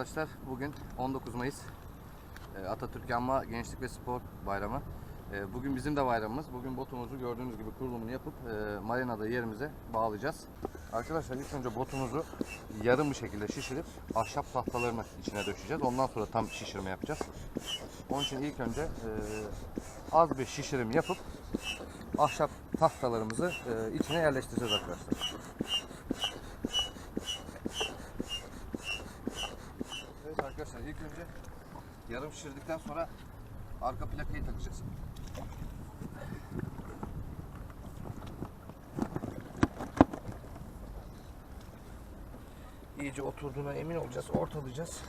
arkadaşlar. Bugün 19 Mayıs e, Atatürk Yanma Gençlik ve Spor Bayramı. E, Bugün bizim de bayramımız. Bugün botumuzu gördüğünüz gibi kurulumunu yapıp e, marinada yerimize bağlayacağız. Arkadaşlar ilk önce botumuzu yarım bir şekilde şişirip ahşap tahtalarını içine döşeceğiz. Ondan sonra tam şişirme yapacağız. Onun için ilk önce az bir şişirim yapıp ahşap tahtalarımızı içine yerleştireceğiz arkadaşlar. Evet arkadaşlar ilk önce yarım şişirdikten sonra arka plakayı takacağız. İyice oturduğuna emin olacağız. Ortalayacağız.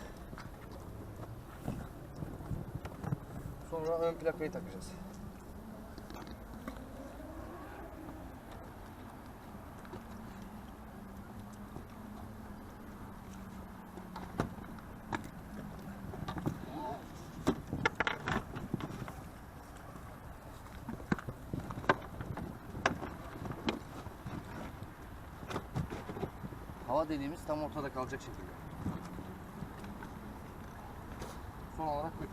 Sonra ön plakayı takacağız. Deliğimiz tam ortada kalacak şekilde. Son olarak 3.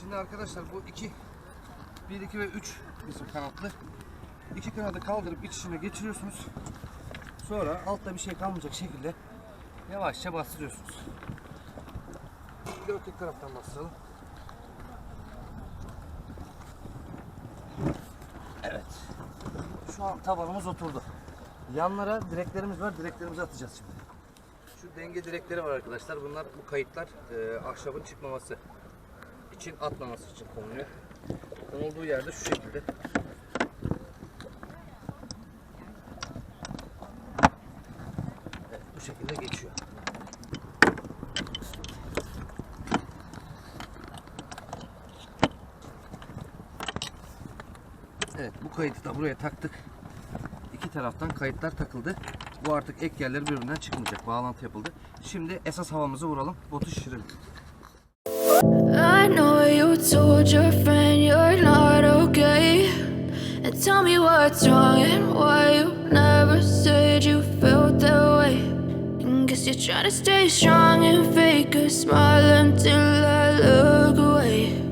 Şimdi arkadaşlar bu iki 1, 2 ve 3 bizim kanatlı. İki kanadı kaldırıp iç içine geçiriyorsunuz. Sonra altta bir şey kalmayacak şekilde yavaşça bastırıyorsunuz. Dört tek taraftan bastıralım. Evet. Şu an tabanımız oturdu. Yanlara direklerimiz var. Direklerimizi atacağız şimdi. Şu denge direkleri var arkadaşlar. Bunlar bu kayıtlar e, ahşabın çıkmaması için atmaması için konuluyor. Konulduğu yerde şu şekilde Evet, bu şekilde geçiyor. Evet bu kayıtı da buraya taktık. İki taraftan kayıtlar takıldı. Bu artık ek yerleri birbirinden çıkmayacak. Bağlantı yapıldı. Şimdi esas havamızı vuralım. Botu şişirelim. I know you told your friend you're not okay. And tell me what's wrong and why you never said you felt that way. And guess you're trying to stay strong and fake a smile until I look away.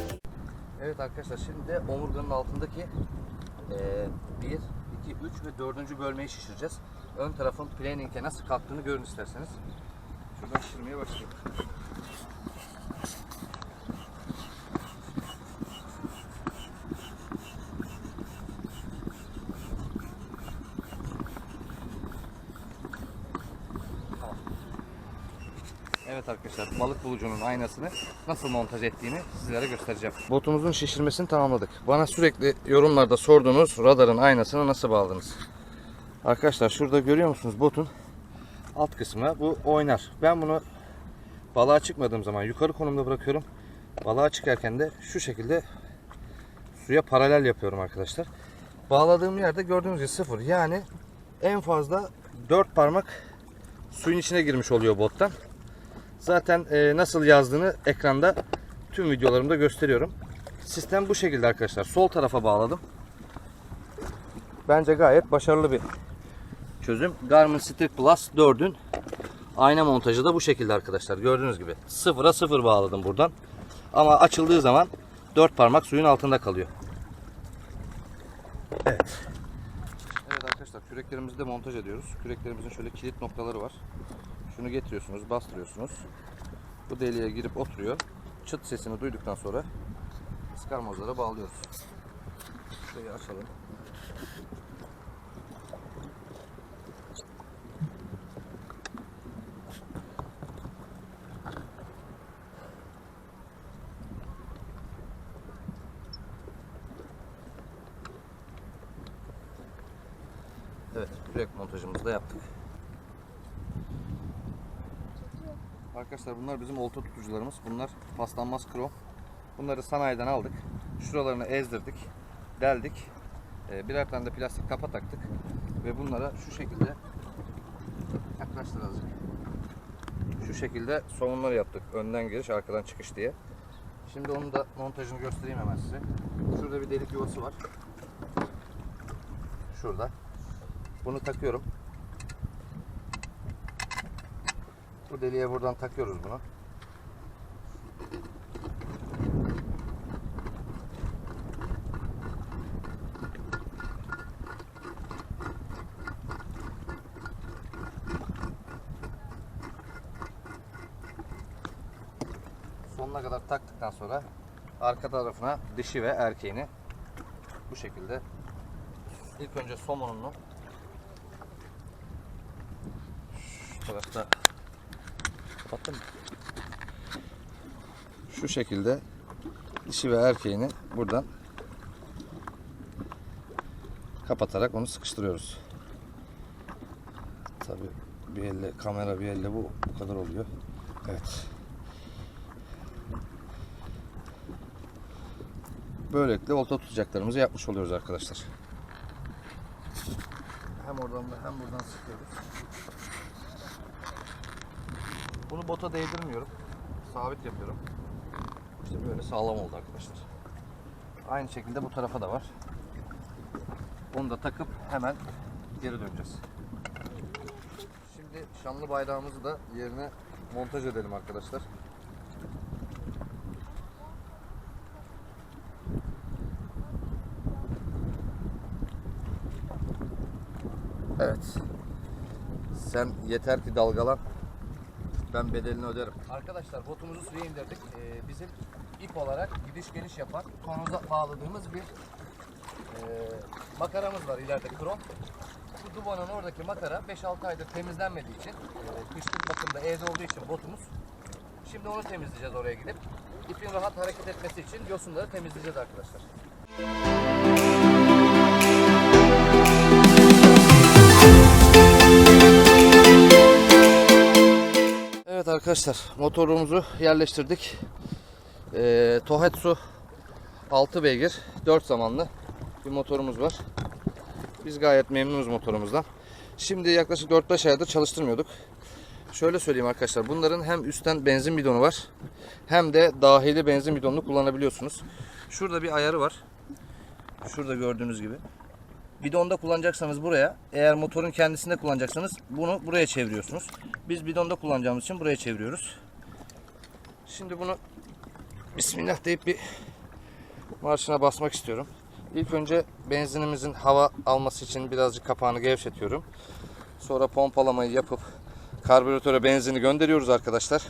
arkadaşlar şimdi de omurganın altındaki eee 1, 2, 3 ve 4. bölmeyi şişireceğiz. Ön tarafın planning'e nasıl kalktığını görün isterseniz. Şuradan şişirmeye başlayalım. Tamam. Evet arkadaşlar balık bulucunun aynasını nasıl montaj ettiğini sizlere göstereceğim. Botumuzun şişirmesini tamamladık. Bana sürekli yorumlarda sorduğunuz radarın aynasını nasıl bağladınız? Arkadaşlar şurada görüyor musunuz botun alt kısmı bu oynar. Ben bunu balığa çıkmadığım zaman yukarı konumda bırakıyorum. Balığa çıkarken de şu şekilde suya paralel yapıyorum arkadaşlar. Bağladığım yerde gördüğünüz gibi sıfır. Yani en fazla 4 parmak suyun içine girmiş oluyor bottan. Zaten e, nasıl yazdığını ekranda tüm videolarımda gösteriyorum. Sistem bu şekilde arkadaşlar. Sol tarafa bağladım. Bence gayet başarılı bir çözüm. Garmin Street Plus 4'ün ayna montajı da bu şekilde arkadaşlar. Gördüğünüz gibi. Sıfıra sıfır bağladım buradan. Ama açıldığı zaman 4 parmak suyun altında kalıyor. Evet. Evet arkadaşlar kürek küreklerimizi de montaj ediyoruz. Küreklerimizin şöyle kilit noktaları var. Şunu getiriyorsunuz, bastırıyorsunuz. Bu deliğe girip oturuyor. Çıt sesini duyduktan sonra ıskarmozlara bağlıyoruz. Şurayı açalım. Evet, kürek montajımızı da yaptık. Arkadaşlar bunlar bizim olta tutucularımız. Bunlar paslanmaz krom. Bunları sanayiden aldık. Şuralarını ezdirdik. Deldik. Ee, birer tane de plastik kapa taktık. Ve bunlara şu şekilde yaklaştır azıcık. Şu şekilde somunlar yaptık. Önden giriş, arkadan çıkış diye. Şimdi onun da montajını göstereyim hemen size. Şurada bir delik yuvası var. Şurada. Bunu takıyorum. Bu deliğe buradan takıyoruz bunu. Sonuna kadar taktıktan sonra arka tarafına dişi ve erkeğini bu şekilde ilk önce somonunu şu tarafta kapattım mı? Şu şekilde dişi ve erkeğini buradan kapatarak onu sıkıştırıyoruz. Tabi bir elle kamera bir elle bu bu kadar oluyor. Evet. Böylelikle olta tutacaklarımızı yapmış oluyoruz arkadaşlar. Hem oradan da hem buradan sıkıyoruz. Bunu bota değdirmiyorum. Sabit yapıyorum. İşte böyle sağlam oldu arkadaşlar. Aynı şekilde bu tarafa da var. Onu da takıp hemen geri döneceğiz. Şimdi şanlı bayrağımızı da yerine montaj edelim arkadaşlar. Evet. Sen yeter ki dalgalan. Ben bedelini öderim. Arkadaşlar botumuzu suya indirdik. Ee, bizim ip olarak gidiş geliş yapan tonoza bağladığımız bir e, makaramız var ileride krom. Bu Dubon'un oradaki makara 5-6 aydır temizlenmediği için e, kışlık bakımda evde olduğu için botumuz. Şimdi onu temizleyeceğiz oraya gidip. İpin rahat hareket etmesi için yosunları temizleyeceğiz arkadaşlar. Evet arkadaşlar motorumuzu yerleştirdik. Ee, Tohatsu 6 beygir 4 zamanlı bir motorumuz var. Biz gayet memnunuz motorumuzdan. Şimdi yaklaşık 4-5 aydır çalıştırmıyorduk. Şöyle söyleyeyim arkadaşlar bunların hem üstten benzin bidonu var hem de dahili benzin bidonunu kullanabiliyorsunuz. Şurada bir ayarı var. Şurada gördüğünüz gibi. Bidonda kullanacaksanız buraya, eğer motorun kendisinde kullanacaksanız bunu buraya çeviriyorsunuz. Biz bidonda kullanacağımız için buraya çeviriyoruz. Şimdi bunu Bismillah deyip bir marşına basmak istiyorum. İlk önce benzinimizin hava alması için birazcık kapağını gevşetiyorum. Sonra pompalamayı yapıp karbüratöre benzini gönderiyoruz arkadaşlar.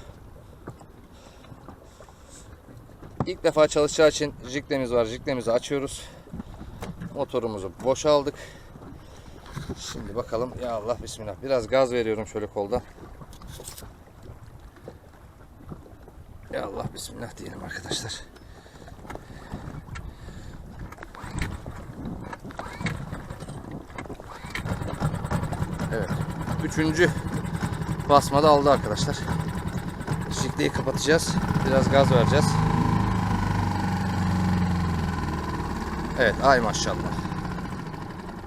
İlk defa çalışacağı için jiklemiz var. Jiklemizi açıyoruz. Motorumuzu boşaldık. Şimdi bakalım. Ya Allah bismillah. Biraz gaz veriyorum şöyle kolda. Ya Allah bismillah diyelim arkadaşlar. Evet. Üçüncü basmada aldı arkadaşlar. Jikleyi kapatacağız. Biraz gaz vereceğiz. Evet ay maşallah.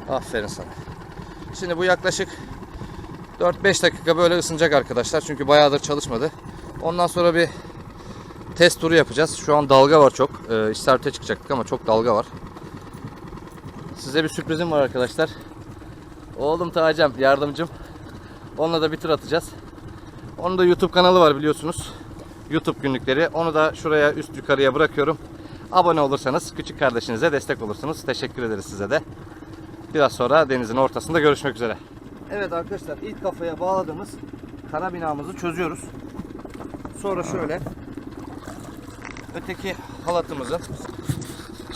Aferin sana. Şimdi bu yaklaşık 4-5 dakika böyle ısınacak arkadaşlar. Çünkü bayağıdır çalışmadı. Ondan sonra bir test turu yapacağız. Şu an dalga var çok. Ee, İsterite çıkacaktık ama çok dalga var. Size bir sürprizim var arkadaşlar. Oğlum Tacem yardımcım. Onunla da bir tur atacağız. Onun da YouTube kanalı var biliyorsunuz. YouTube günlükleri. Onu da şuraya üst yukarıya bırakıyorum. Abone olursanız küçük kardeşinize destek olursunuz. Teşekkür ederiz size de. Biraz sonra denizin ortasında görüşmek üzere. Evet arkadaşlar ilk kafaya bağladığımız karabinamızı çözüyoruz. Sonra şöyle öteki halatımızın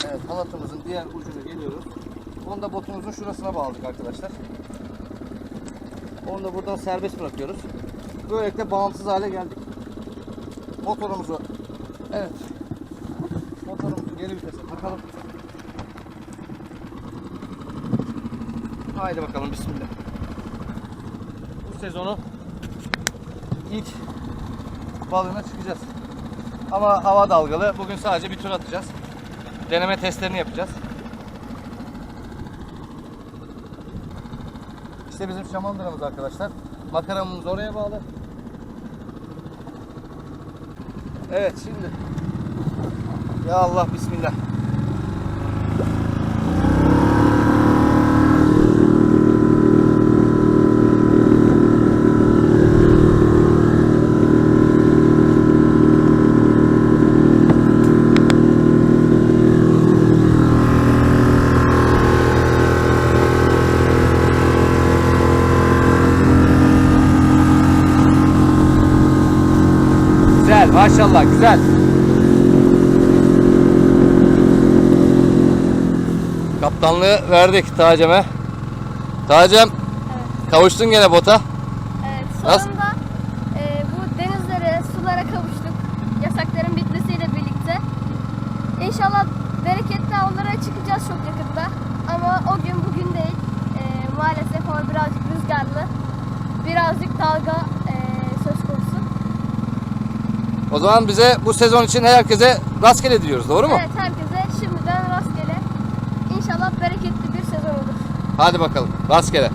evet, halatımızın diğer ucuna geliyoruz. Onu da botumuzun şurasına bağladık arkadaşlar. Onu da buradan serbest bırakıyoruz. Böylelikle bağımsız hale geldik. Motorumuzu evet motorumuzu geri vitese takalım. Haydi bakalım bismillah. Bu sezonu ilk balığına çıkacağız. Ama hava dalgalı. Bugün sadece bir tur atacağız. Deneme testlerini yapacağız. İşte bizim şamandıramız arkadaşlar. Makaramız oraya bağlı. Evet şimdi. Ya Allah bismillah. Güzel maşallah güzel. Kaptanlığı verdik Tacem'e. Tacem kavuştun gene bota. Evet, Nasıl? sonunda e, bu denizlere, sulara kavuştuk. Yasakların bitmesiyle birlikte. İnşallah bereketli avlara çıkacağız çok yakında. Ama o gün bugün değil. E, maalesef hava birazcık rüzgarlı. Birazcık dalga e, söz konusu. O zaman bize bu sezon için herkese rastgele diliyoruz doğru mu? Evet herkese şimdiden rastgele. İnşallah bereketli bir sezon olur. Hadi bakalım rastgele.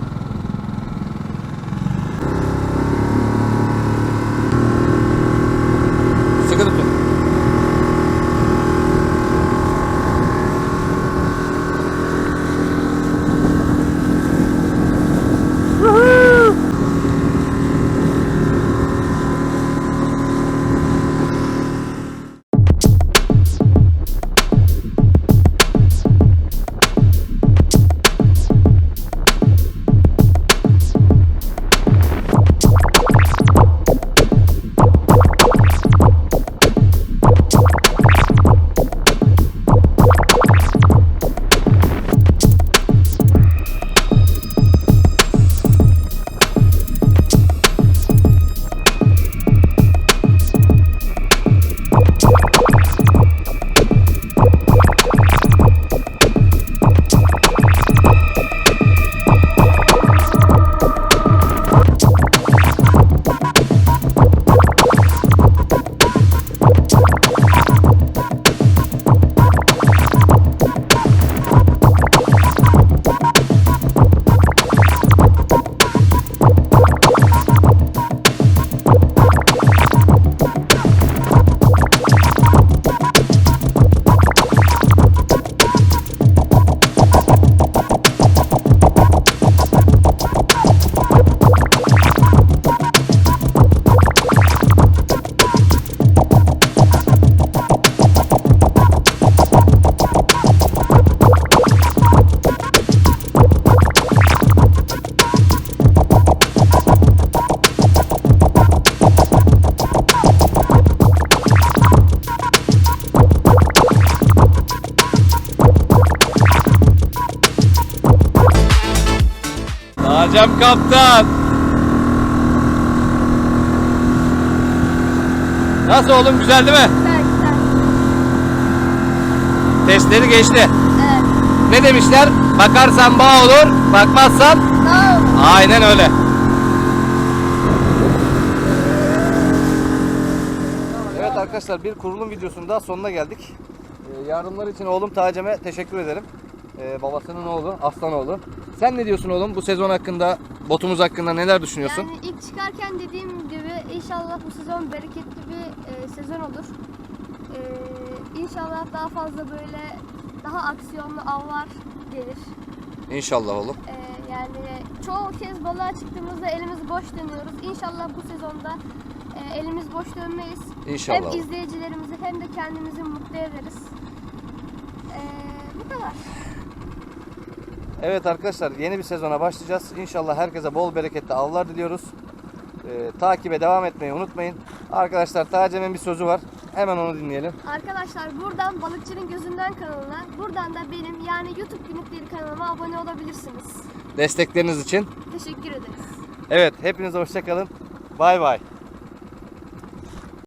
Kaptan. Nasıl oğlum güzel değil mi? Güzel güzel. Testleri geçti. Evet. Ne demişler? Bakarsan bağ olur, bakmazsan Sağ olun. aynen öyle. Evet arkadaşlar bir kurulum videosunun daha sonuna geldik. Ee, yardımlar için oğlum Tacem'e teşekkür ederim. Ee, babasının oğlu, Aslanoğlu. Sen ne diyorsun oğlum bu sezon hakkında, botumuz hakkında neler düşünüyorsun? Yani ilk çıkarken dediğim gibi inşallah bu sezon bereketli bir e, sezon olur. E, inşallah daha fazla böyle daha aksiyonlu avlar gelir. İnşallah oğlum. E, yani çoğu kez balığa çıktığımızda elimiz boş dönüyoruz. İnşallah bu sezonda e, elimiz boş dönmeyiz. İnşallah. Hem izleyicilerimizi hem de kendimizi mutlu ederiz. E, bu kadar. Evet arkadaşlar yeni bir sezona başlayacağız. İnşallah herkese bol bereketli avlar diliyoruz. Ee, takibe devam etmeyi unutmayın. Arkadaşlar Tace'nin bir sözü var. Hemen onu dinleyelim. Arkadaşlar buradan Balıkçının Gözünden kanalına, buradan da benim yani YouTube günlükleri kanalıma abone olabilirsiniz. Destekleriniz için. Teşekkür ederiz. Evet hepinize hoşçakalın. Bay bay.